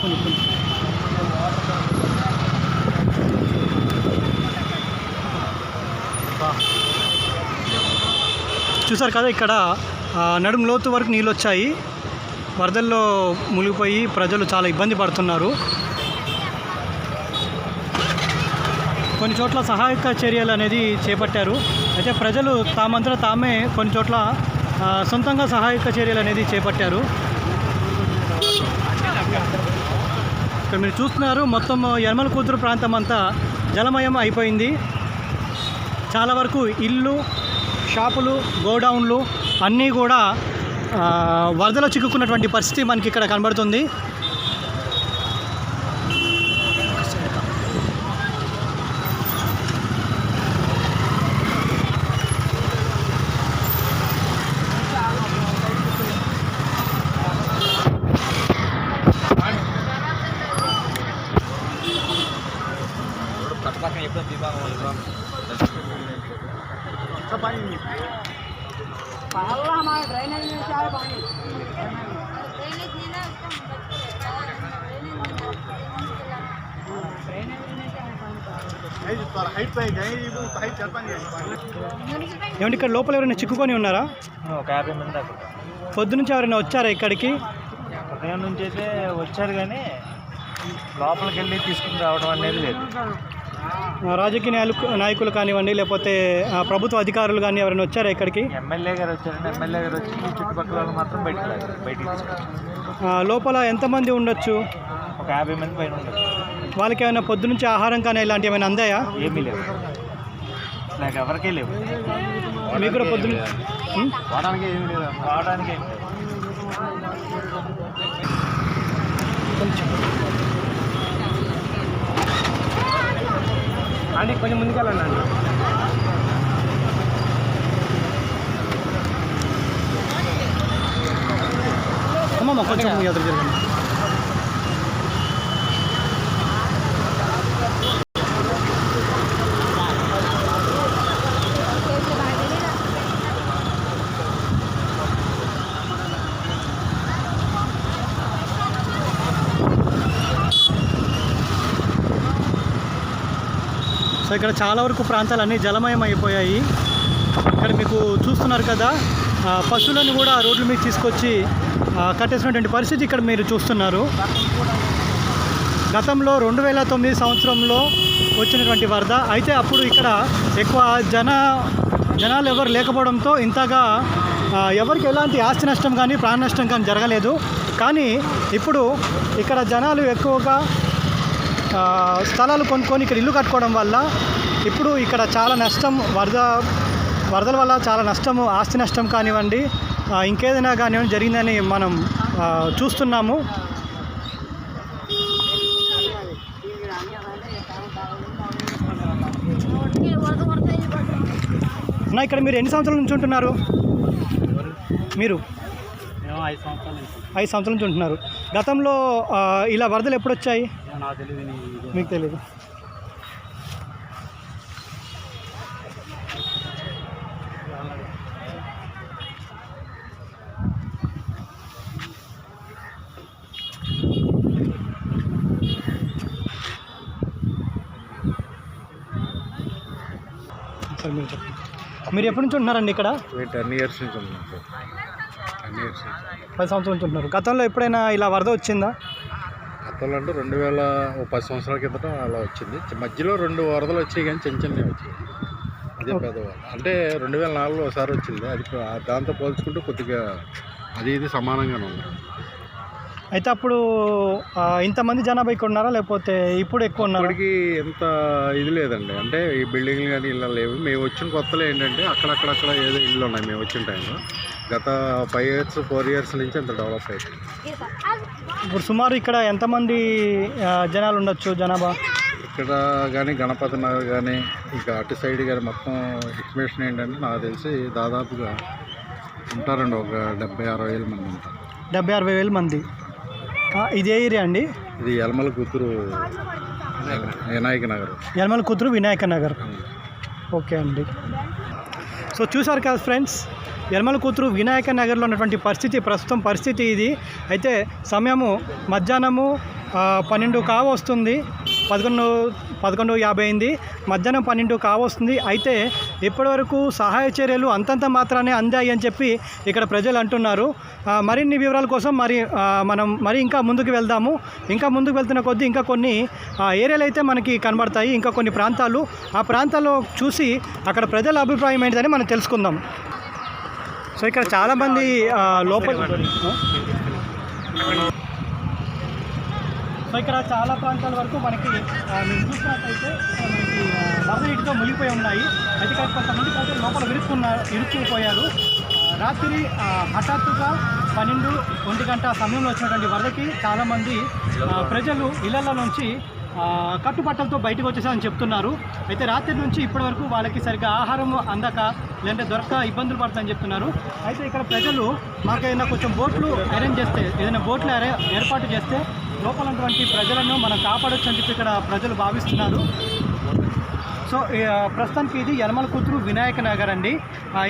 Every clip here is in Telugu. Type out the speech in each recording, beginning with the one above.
కొన్ని కొన్ని చూసారు కదా ఇక్కడ నడుము లోతు వరకు నీళ్ళు వచ్చాయి. వరదల్లో మునిగిపోయి ప్రజలు చాలా ఇబ్బంది పడుతున్నారు. కొన్ని చోట్ల సహాయక చర్యలు అనేది చేపట్టారు. అయితే ప్రజలు తామంతా తామే కొన్ని చోట్ల సొంతంగా సహాయక చర్యలు అనేది చేపట్టారు. ఇక్కడ మీరు చూస్తున్నారు మొత్తం యనమల కూతురు ప్రాంతం అంతా జలమయం అయిపోయింది. చాలా వరకు ఇల్లు షాపులు గోడౌన్లు అన్నీ కూడా వరదలో చిక్కుకున్నటువంటి పరిస్థితి మనకి ఇక్కడ కనబడుతుంది. ఏమంటే ఇక్కడ లోపల ఎవరైనా చిక్కుకొని ఉన్నారా? ఒక యాభై మంది దాకా పొద్దు నుంచి ఎవరైనా వచ్చారా ఇక్కడికి? ఉదయం నుంచి అయితే వచ్చారు కానీ లోపలికి వెళ్ళి తీసుకుని రావడం అనేది లేదు. రాజకీయ నాయకులు నాయకులు కానివ్వండి లేకపోతే ఆ, ప్రభుత్వ అధికారులు కానీ ఎవరైనా వచ్చారా ఇక్కడికి? ఎమ్మెల్యే గారు వచ్చారండి ఎమ్మెల్యే గారు వచ్చి చుట్టుపక్కల వాళ్ళు మాత్రం బయటకు లాగారు బయటికి ఆ, లోపల ఎంతమంది ఉండొచ్చు? ఒక యాభై మంది పైన ఉండదు వాళ్ళకి ఏమైనా పొద్దు నుంచి ఆహారం కానీ ఇలాంటివి ఏమైనా అందాయా? ఏమీ లేవు. నాకు ఎవరికీ లేవు. మీకు కూడా పొద్దున ఉం? వాడడానికి ఏమీ లేదు. వాడడానికి ఏమీ లేదు. అండి కొంచెం ముందుకెళ్ళండి అండి అమ్మమ్మ కొంచెం ఎదురు జరగండి సో ఇక్కడ చాలా వరకు ప్రాంతాలు అన్నీ జలమయం అయిపోయాయి ఇక్కడ మీకు చూస్తున్నారు కదా పశువులను కూడా రోడ్ల మీద తీసుకొచ్చి కట్టేసినటువంటి పరిస్థితి ఇక్కడ మీరు చూస్తున్నారు. గతంలో రెండు వేల తొమ్మిది సంవత్సరంలో వచ్చినటువంటి వరద అయితే అప్పుడు ఇక్కడ ఎక్కువ జన జనాలు ఎవరు లేకపోవడంతో ఇంతగా ఎవరికి ఎలాంటి ఆస్తి నష్టం కానీ ప్రాణ నష్టం కానీ జరగలేదు. కానీ ఇప్పుడు ఇక్కడ జనాలు ఎక్కువగా స్థలాలు కొనుక్కొని ఇక్కడ ఇల్లు కట్టుకోవడం వల్ల ఇప్పుడు ఇక్కడ చాలా నష్టం వరద వరదల వల్ల చాలా నష్టము ఆస్తి నష్టం కానివ్వండి ఇంకేదైనా కానివ్వండి జరిగిందని మనం చూస్తున్నాము. నా ఇక్కడ మీరు ఎన్ని సంవత్సరాల నుంచి ఉంటున్నారు? మీరు? ఐదు సంవత్సరాల నుంచి ఉంటున్నారు. గతంలో ఇలా వరదలు ఎప్పుడు వచ్చాయి నాకు తెలియదు మీకు తెలియదు సరే మీరు ఎప్పటి నుంచి ఉంటున్నారండి ఇక్కడ? టెన్ ఇయర్స్ నుంచి ఉన్నాం పది సంవత్సరాల నుంచి ఉంటున్నారు. గతంలో ఎప్పుడైనా ఇలా వరద వచ్చిందా? గతంలో అంటే రెండు వేల పది సంవత్సరాల కిందట అలా వచ్చింది. మధ్యలో రెండు వరదలు వచ్చాయి కానీ చిన్న చిన్నవి వచ్చాయి. అదే పెద్దవాళ్ళు. అంటే రెండు వేల నాలుగులో ఒకసారి వచ్చింది. అది దాంతో పోల్చుకుంటే కొద్దిగా అది ఇది సమానంగానే ఉంది. అయితే అప్పుడు ఇంతమంది జనాభా ఇక్కడ ఉన్నారా? లేకపోతే ఇప్పుడు ఎక్కువ ఉన్నారా? ఇప్పటికి ఎంత ఇది లేదండి. అంటే ఈ బిల్డింగ్లు కానీ ఇల్లు లేవు. మేము వచ్చిన కొత్తలో ఏంటంటే అక్కడక్కడక్కడ ఏదో ఇల్లు ఉన్నాయి. మేము వచ్చిన టైంలో. గత ఫైవ్ ఇయర్స్ ఫోర్ ఇయర్స్ నుంచి అంత డెవలప్ అవుతుంది ఇప్పుడు సుమారు ఇక్కడ ఎంతమంది జనాలు ఉండొచ్చు జనాభా? ఇక్కడ కానీ గణపతి నగర్ కానీ ఇక అటు సైడ్ కానీ మొత్తం ఎస్టిమేషన్ ఏంటంటే నాకు తెలిసి దాదాపుగా ఉంటారండి ఒక డెబ్బై అరవై వేల మంది ఉంటారు. డెబ్బై అరవై వేల మంది. ఇది ఏరియా అండి? ఇది యలమల కూతురు వినాయక నగర్. యనమల కూతురు వినాయక నగర్. ఓకే అండి. సో చూసారు కదా ఫ్రెండ్స్ యనమల కూతురు వినాయక నగర్లో ఉన్నటువంటి పరిస్థితి ప్రస్తుతం పరిస్థితి ఇది. అయితే సమయము మధ్యాహ్నము పన్నెండు కావస్తుంది పదకొండు పదకొండు యాభై అయింది. మధ్యాహ్నం పన్నెండు కావస్తుంది అయితే ఇప్పటివరకు సహాయ చర్యలు అంతంత మాత్రానే అందాయి అని చెప్పి ఇక్కడ ప్రజలు అంటున్నారు. మరిన్ని వివరాల కోసం మరి మనం మరి ఇంకా ముందుకు వెళ్దాము. ఇంకా ముందుకు వెళ్తున్న కొద్దీ ఇంకా కొన్ని ఏరియాలు అయితే మనకి కనబడతాయి. ఇంకా కొన్ని ప్రాంతాలు. ఆ ప్రాంతాల్లో చూసి అక్కడ ప్రజల అభిప్రాయం ఏంటిదని మనం తెలుసుకుందాం. సో ఇక్కడ చాలామంది లోపల సో ఇక్కడ చాలా ప్రాంతాల వరకు మనకి నేను మీరు చూసినట్టయితే మనకి వరద నీటితో మునిగిపోయి ఉన్నాయి. అయితే ఇక్కడ కొంతమంది అయితే లోపల విరుక్కున్నారు ఇరుక్కుపోయారు రాత్రి హఠాత్తుగా పన్నెండు ఒంటి గంట సమయంలో వచ్చినటువంటి వరదకి చాలామంది ప్రజలు ఇళ్ళలో నుంచి కట్టుబట్టలతో బయటకు వచ్చేసామని చెప్తున్నారు. అయితే రాత్రి నుంచి ఇప్పటి వరకు వాళ్ళకి సరిగ్గా ఆహారం అందక లేదంటే దొరక ఇబ్బందులు పడుతుందని చెప్తున్నారు. అయితే ఇక్కడ ప్రజలు మాకు ఏదైనా కొంచెం బోట్లు అరేంజ్ చేస్తే ఏదైనా బోట్లు అరే ఏర్పాటు చేస్తే లోపల ఉన్నటువంటి ప్రజలను మనం కాపాడొచ్చు అని చెప్పి ఇక్కడ ప్రజలు భావిస్తున్నారు. సో ప్రస్తుతానికి ఇది యనమల కూతురు వినాయక నగర్ అండి.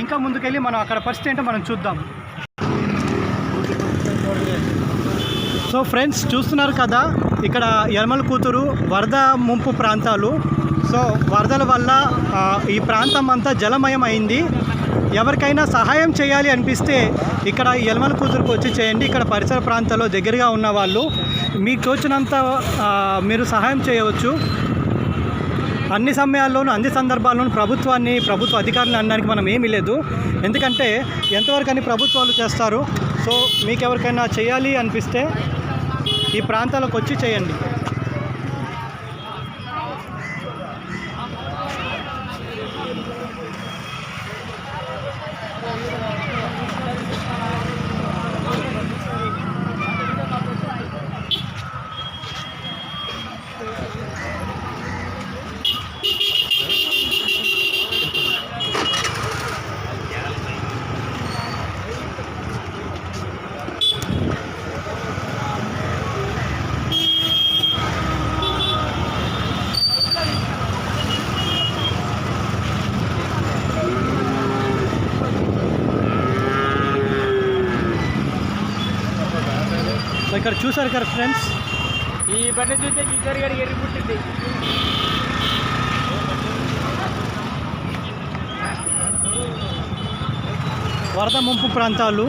ఇంకా ముందుకెళ్ళి మనం అక్కడ పరిస్థితి ఏంటో మనం చూద్దాం. సో ఫ్రెండ్స్ చూస్తున్నారు కదా ఇక్కడ యనమల కూతురు వరద ముంపు ప్రాంతాలు. సో వరదల వల్ల ఈ ప్రాంతం అంతా జలమయం అయింది. ఎవరికైనా సహాయం చేయాలి అనిపిస్తే ఇక్కడ యలమల కూతురుకు వచ్చి చేయండి. ఇక్కడ పరిసర ప్రాంతాల్లో దగ్గరగా ఉన్న వాళ్ళు మీకు తోచినంత మీరు సహాయం చేయవచ్చు. అన్ని సమయాల్లోనూ అన్ని సందర్భాల్లోనూ ప్రభుత్వాన్ని ప్రభుత్వ అధికారులను అనడానికి మనం ఏమీ లేదు. ఎందుకంటే ఎంతవరకు అని ప్రభుత్వాలు చేస్తారు సో మీకు ఎవరికైనా చేయాలి అనిపిస్తే ఈ ప్రాంతాలకు వచ్చి చేయండి. ఇక్కడ చూసారు కదా ఫ్రెండ్స్ ఈ బండి చూస్తే కిషోర్ గారి ఎర్రి పుట్టింది. వరద ముంపు ప్రాంతాలు.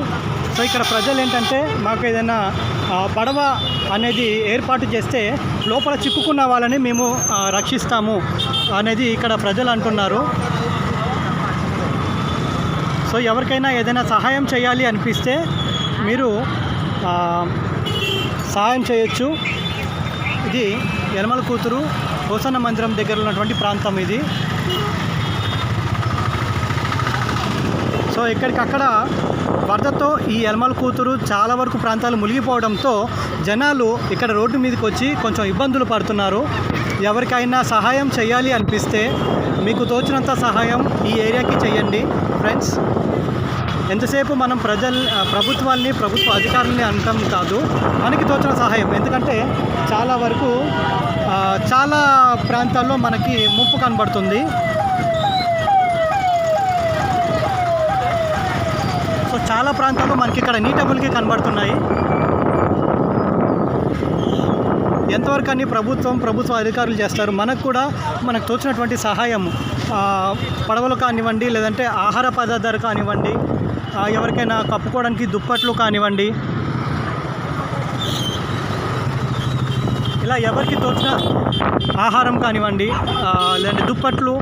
సో ఇక్కడ ప్రజలు ఏంటంటే మాకు ఏదైనా పడవ అనేది ఏర్పాటు చేస్తే లోపల చిక్కుకున్న వాళ్ళని మేము రక్షిస్తాము అనేది ఇక్కడ ప్రజలు అంటున్నారు. సో ఎవరికైనా ఏదైనా సహాయం చేయాలి అనిపిస్తే మీరు సహాయం చేయొచ్చు. ఇది యనమల కూతురు హోసన్న మందిరం దగ్గర ఉన్నటువంటి ప్రాంతం ఇది. సో ఎక్కడికక్కడ వరదతో ఈ ఎలమల కూతురు చాలా వరకు ప్రాంతాలు మునిగిపోవడంతో జనాలు ఇక్కడ రోడ్డు మీదకి వచ్చి కొంచెం ఇబ్బందులు పడుతున్నారు. ఎవరికైనా సహాయం చేయాలి అనిపిస్తే మీకు తోచినంత సహాయం ఈ ఏరియాకి చేయండి. ఫ్రెండ్స్ ఎంతసేపు మనం ప్రజల్ ప్రభుత్వాల్ని ప్రభుత్వ అధికారుల్ని అనటం కాదు మనకి తోచిన సహాయం. ఎందుకంటే చాలా వరకు చాలా ప్రాంతాల్లో మనకి ముప్పు కనబడుతుంది. సో చాలా ప్రాంతాల్లో మనకి ఇక్కడ నీటబుల్కి కనబడుతున్నాయి. ఎంతవరకు అని ప్రభుత్వం ప్రభుత్వ అధికారులు చేస్తారు మనకు కూడా మనకు తోచినటువంటి సహాయం పడవలు కానివ్వండి లేదంటే ఆహార పదార్థాలు కానివ్వండి ఎవరికైనా కప్పుకోవడానికి దుప్పట్లు కానివ్వండి. ఇలా ఎవరికి తోచిన ఆహారం కానివ్వండి లేదంటే దుప్పట్లు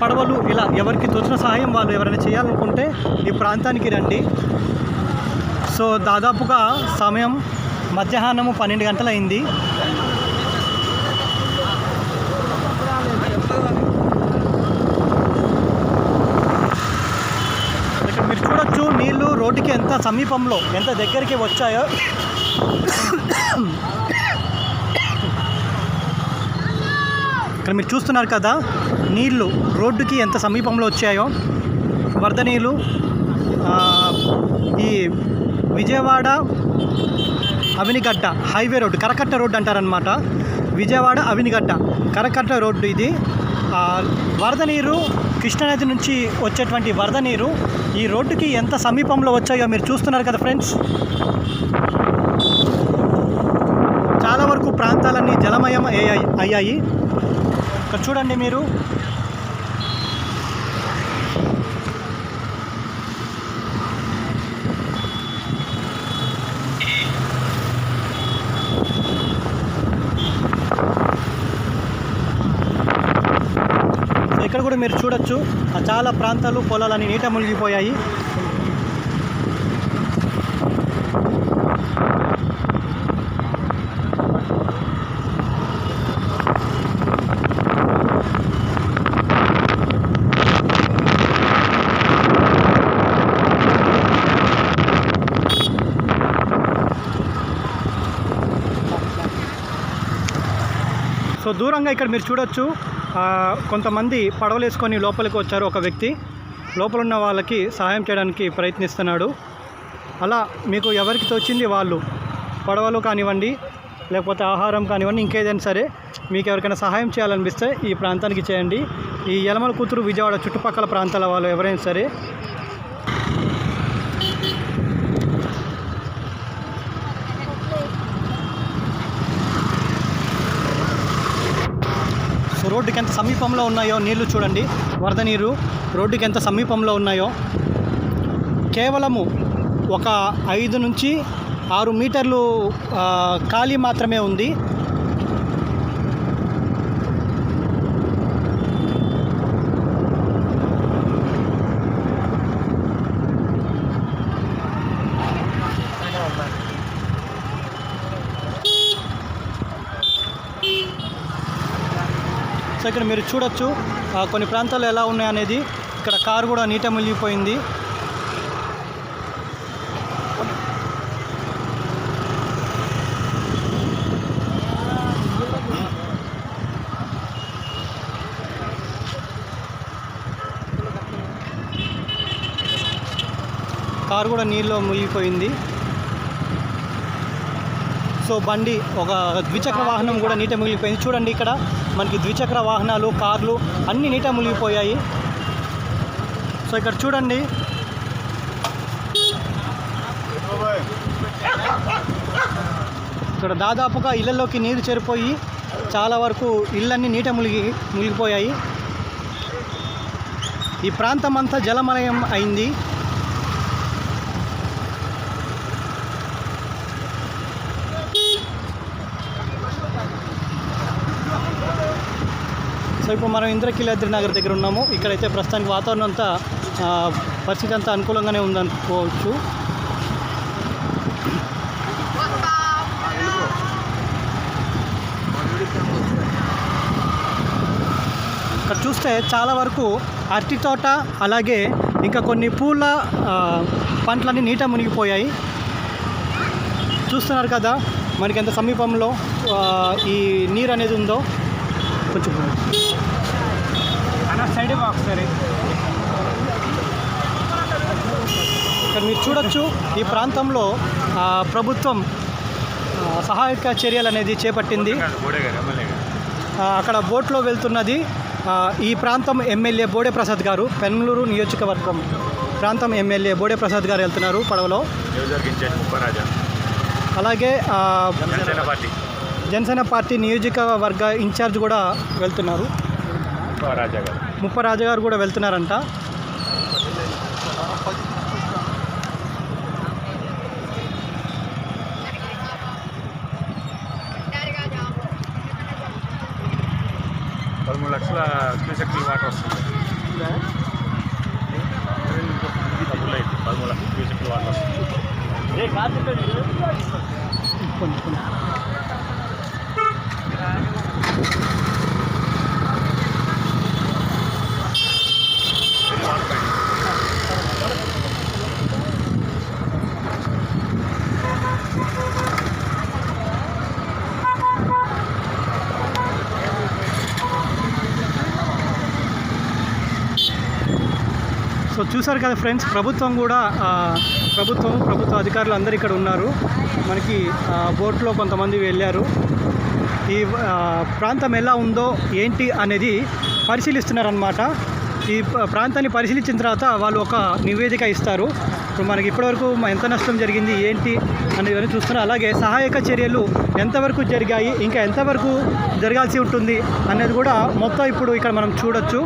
పడవలు ఇలా ఎవరికి తోచిన సహాయం వాళ్ళు ఎవరైనా చేయాలనుకుంటే ఈ ప్రాంతానికి రండి. సో దాదాపుగా సమయం మధ్యాహ్నము పన్నెండు గంటలైంది ఇక్కడ మీరు చూడొచ్చు నీళ్ళు రోడ్డుకి ఎంత సమీపంలో ఎంత దగ్గరికి వచ్చాయో ఇక్కడ మీరు చూస్తున్నారు కదా నీళ్ళు రోడ్డుకి ఎంత సమీపంలో వచ్చాయో వరద నీళ్ళు ఈ విజయవాడ అవినిగడ్డ హైవే రోడ్డు కరకట్ట రోడ్డు అంటారనమాట విజయవాడ అవినిగడ్డ కరకట్ట రోడ్డు ఇది. వరద నీరు కృష్ణానది నుంచి వచ్చేటువంటి వరద నీరు ఈ రోడ్డుకి ఎంత సమీపంలో వచ్చాయో మీరు చూస్తున్నారు కదా ఫ్రెండ్స్? చాలా వరకు ప్రాంతాలన్నీ జలమయం అయ్యాయి ఇక్కడ చూడండి మీరు. కూడా మీరు చూడొచ్చు. ఆ చాలా ప్రాంతాలు పొలాలని నీట మునిగిపోయాయి. సో దూరంగా ఇక్కడ మీరు చూడొచ్చు. కొంతమంది పడవలు వేసుకొని లోపలికి వచ్చారు ఒక వ్యక్తి. లోపల ఉన్న వాళ్ళకి సహాయం చేయడానికి ప్రయత్నిస్తున్నాడు. అలా మీకు ఎవరికి తోచింది వాళ్ళు? పడవలు కానివ్వండి లేకపోతే ఆహారం కానివ్వండి ఇంకేదైనా సరే మీకు ఎవరికైనా సహాయం చేయాలనిపిస్తే ఈ ప్రాంతానికి చేయండి. ఈ యలమల కూతురు విజయవాడ చుట్టుపక్కల ప్రాంతాల వాళ్ళు ఎవరైనా సరే రోడ్డుకి ఎంత సమీపంలో ఉన్నాయో నీళ్ళు చూడండి. వరద నీరు రోడ్డుకి ఎంత సమీపంలో ఉన్నాయో. కేవలము ఒక ఐదు నుంచి ఆరు మీటర్లు ఖాళీ మాత్రమే ఉంది. మీరు చూడొచ్చు. ఆ, కొన్ని ప్రాంతాలు ఎలా ఉన్నాయనేది ఇక్కడ కారు కూడా నీట మునిగిపోయింది. కారు కూడా నీళ్ళలో మునిగిపోయింది. సో బండి ఒక ద్విచక్ర వాహనం కూడా నీట మునిగిపోయింది చూడండి ఇక్కడ మనకి ద్విచక్ర వాహనాలు కార్లు అన్నీ నీట మునిగిపోయాయి. సో ఇక్కడ చూడండి. ఇక్కడ దాదాపుగా ఇళ్ళలోకి నీరు చేరిపోయి చాలా వరకు ఇళ్ళన్నీ నీట మునిగి మునిగిపోయాయి. ఈ ప్రాంతం అంతా జలమలయం అయింది. ఇప్పుడు మనం ఇంద్రకీలాద్రి నగర్ దగ్గర ఉన్నాము. ఇక్కడైతే ప్రస్తుతానికి వాతావరణం అంతా పరిస్థితి అంతా అనుకూలంగానే ఉందనుకోవచ్చు. ఇక్కడ చూస్తే చాలా వరకు అరటి తోట అలాగే ఇంకా కొన్ని పూల పంటలన్నీ నీట మునిగిపోయాయి. చూస్తున్నారు కదా మనకి ఎంత సమీపంలో ఈ నీరు అనేది ఉందో. కొంచెం ఒకసారి ఇక్కడ మీరు చూడొచ్చు ఈ ప్రాంతంలో ప్రభుత్వం సహాయక చర్యలు అనేది చేపట్టింది. అక్కడ బోట్లో వెళ్తున్నది ఈ ప్రాంతం ఎమ్మెల్యే బోడే ప్రసాద్ గారు పెన్నలూరు నియోజకవర్గం ప్రాంతం ఎమ్మెల్యే బోడే ప్రసాద్ గారు వెళ్తున్నారు పడవలో. అలాగే ఆ, జనసేన పార్టీ. జనసేన పార్టీ నియోజకవర్గ ఇన్ఛార్జ్ కూడా వెళ్తున్నారు. ముప్పరాజు గారు కూడా వెళ్తున్నారంట పదమూడు లక్షల క్యూసెక్ల వాటర్ వస్తుంది డబ్బులు అయితే పదమూడు లక్షల క్యూసెక్ల వాటర్ వస్తుంది కొంచెం కొంచెం. సో చూసారు కదా ఫ్రెండ్స్ ప్రభుత్వం కూడా ప్రభుత్వం ప్రభుత్వ అధికారులు అందరు ఇక్కడ ఉన్నారు. మనకి బోట్లో కొంతమంది వెళ్ళారు. ఈ ప్రాంతం ఎలా ఉందో ఏంటి అనేది పరిశీలిస్తున్నారనమాట ఈ ప్రాంతాన్ని పరిశీలించిన తర్వాత వాళ్ళు ఒక నివేదిక ఇస్తారు. ఇప్పుడు మనకి ఇప్పటివరకు ఎంత నష్టం జరిగింది ఏంటి అనేది చూస్తున్నారు. అలాగే సహాయక చర్యలు ఎంతవరకు జరిగాయి ఇంకా ఎంతవరకు జరగాల్సి ఉంటుంది అనేది కూడా మొత్తం ఇప్పుడు ఇక్కడ మనం చూడొచ్చు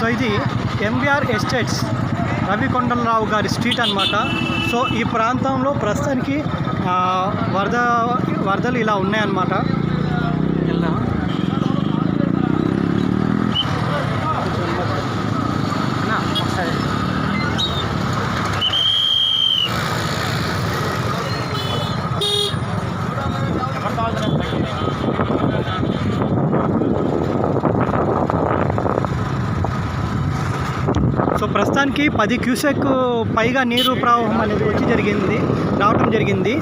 సో ఇది ఎంబీఆర్ ఎస్టేట్స్ రవికొండలరావు గారి స్ట్రీట్ అన్నమాట. సో ఈ ప్రాంతంలో ప్రస్తుతానికి వరద వరదలు ఇలా ఉన్నాయన్నమాట. సో పది క్యూసెక్ పైగా నీరు ప్రవాహం అనేది వచ్చి జరిగింది రావటం జరిగింది.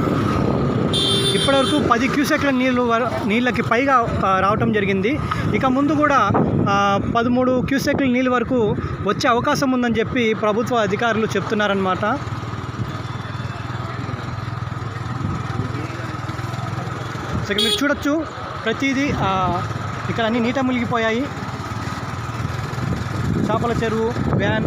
ఇప్పటివరకు పది క్యూసెక్ల నీళ్ళు నీళ్ళకి పైగా రావటం జరిగింది. ఇక ముందు కూడా పదమూడు క్యూసెక్ల నీళ్ళ వరకు వచ్చే అవకాశం ఉందని చెప్పి ప్రభుత్వ అధికారులు చెప్తున్నారనమాట సో మీరు చూడొచ్చు ప్రతిదీ ఇక్కడ అన్ని నీట మునిగిపోయాయి. చేపల చెరువు వ్యాన్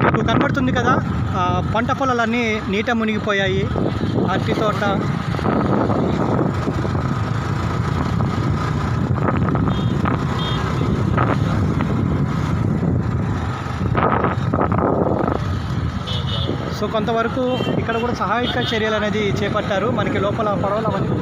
ఇప్పుడు కనబడుతుంది కదా ఆ, పంట పొలాలన్నీ నీట మునిగిపోయాయి. అరటి తోట. సో కొంతవరకు ఇక్కడ కూడా సహాయక చర్యలు అనేది చేపట్టారు. మనకి లోపల పడవలు అవన్నీ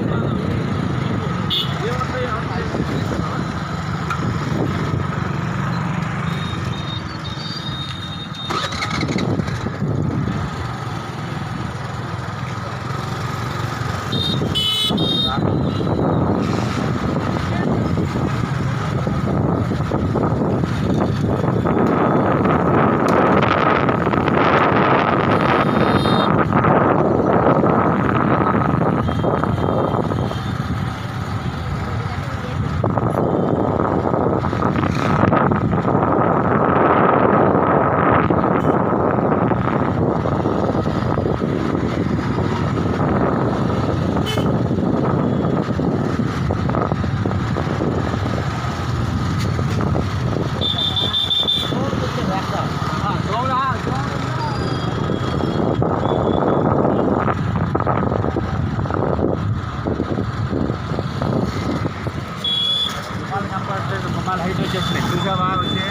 మళ్ళీ హైట్ వచ్చేస్తున్నాయి చూసావా వచ్చే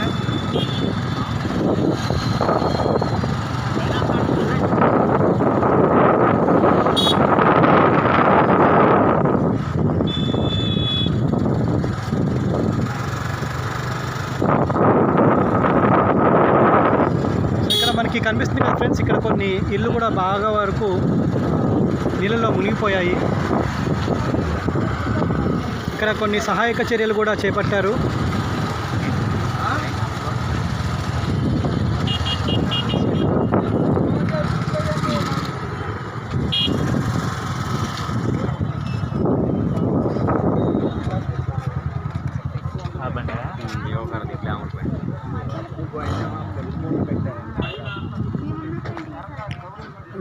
సో ఇక్కడ మనకి కనిపిస్తుంది కదా ఫ్రెండ్స్ ఇక్కడ కొన్ని ఇల్లు కూడా బాగా వరకు నీళ్ళలో మునిగిపోయాయి. ఇక్కడ కొన్ని సహాయక చర్యలు కూడా చేపట్టారు.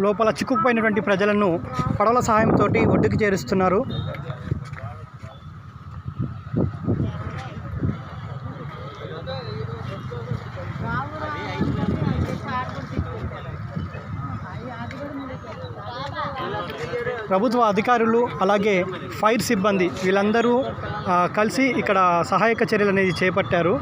లోపల చిక్కుకుపోయినటువంటి ప్రజలను పడవల సహాయంతో ఒడ్డుకి చేరుస్తున్నారు. ప్రభుత్వ అధికారులు అలాగే ఫైర్ సిబ్బంది వీళ్ళందరూ కలిసి ఇక్కడ సహాయక చర్యలు అనేది చేపట్టారు.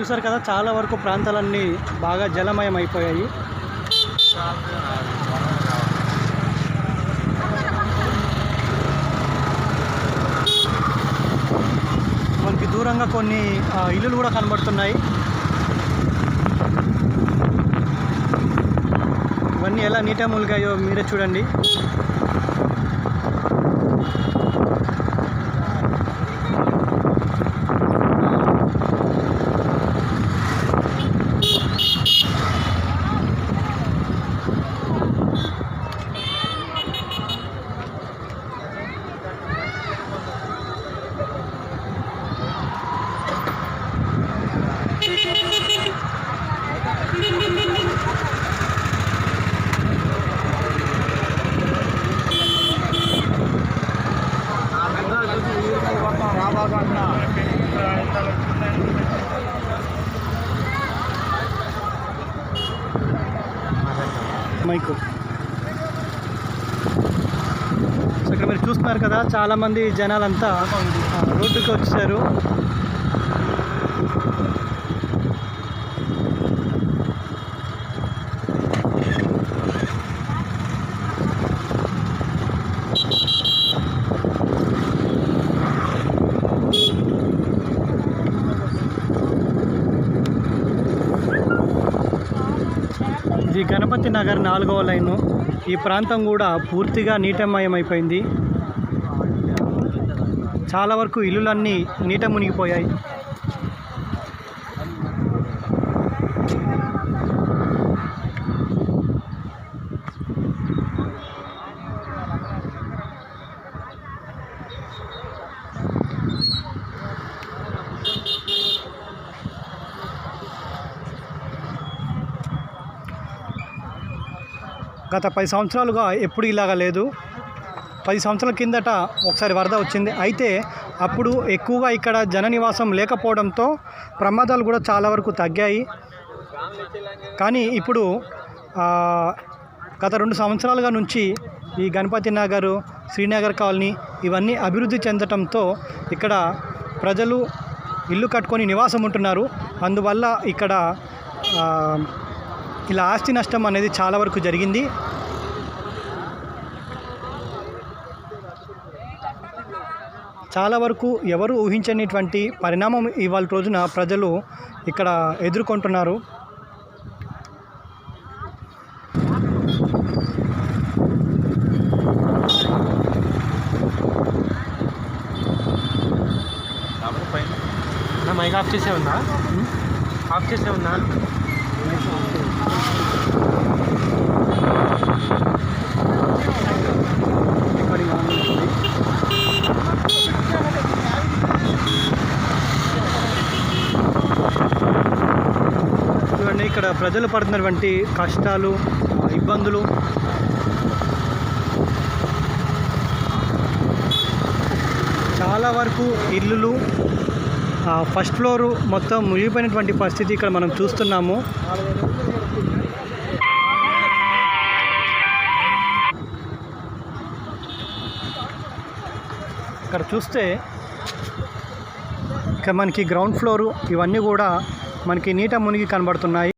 చూసారు కదా చాలా వరకు ప్రాంతాలన్నీ బాగా జలమయం అయిపోయాయి మనకి దూరంగా కొన్ని ఇల్లులు కూడా కనబడుతున్నాయి. ఇవన్నీ ఎలా నీటా మీరే చూడండి మైకు సో ఇక్కడ మీరు చూస్తున్నారు కదా చాలామంది జనాలంతా రోడ్డుకి వచ్చారు. ఇది గణపతి నగర్ నాలుగవ లైను. ఈ ప్రాంతం కూడా పూర్తిగా నీటమయం అయిపోయింది చాలా వరకు ఇల్లులన్నీ నీట మునిగిపోయాయి. గత పది సంవత్సరాలుగా ఎప్పుడు ఇలాగా లేదు. పది సంవత్సరాల కిందట ఒకసారి వరద వచ్చింది. అయితే అప్పుడు ఎక్కువగా ఇక్కడ జన నివాసం లేకపోవడంతో ప్రమాదాలు కూడా చాలా వరకు తగ్గాయి. కానీ ఇప్పుడు గత రెండు సంవత్సరాలుగా నుంచి ఈ గణపతి నగర్ శ్రీనగర్ కాలనీ ఇవన్నీ అభివృద్ధి చెందటంతో ఇక్కడ ప్రజలు ఇల్లు కట్టుకొని నివాసం ఉంటున్నారు. అందువల్ల ఇక్కడ ఇలా ఆస్తి నష్టం అనేది చాలా వరకు జరిగింది. చాలా వరకు ఎవరు ఊహించనిటువంటి పరిణామం ఇవాళ రోజున ప్రజలు ఇక్కడ ఎదుర్కొంటున్నారు. మైక్ ఆఫ్ చేసే ఉందా? ఆఫ్ చేసే ఉందా రికార్డింగ్ ఆన్ ఉంటుంది. చూడండి ఇక్కడ ప్రజలు పడుతున్నటువంటి కష్టాలు ఇబ్బందులు. చాలా వరకు ఇల్లులు ఆ, ఫస్ట్ ఫ్లోరు మొత్తం మునిగిపోయినటువంటి పరిస్థితి ఇక్కడ మనం చూస్తున్నాము. ఇక్కడ చూస్తే ఇక మనకి గ్రౌండ్ ఫ్లోరు ఇవన్నీ కూడా మనకి నీట మునిగి కనబడుతున్నాయి.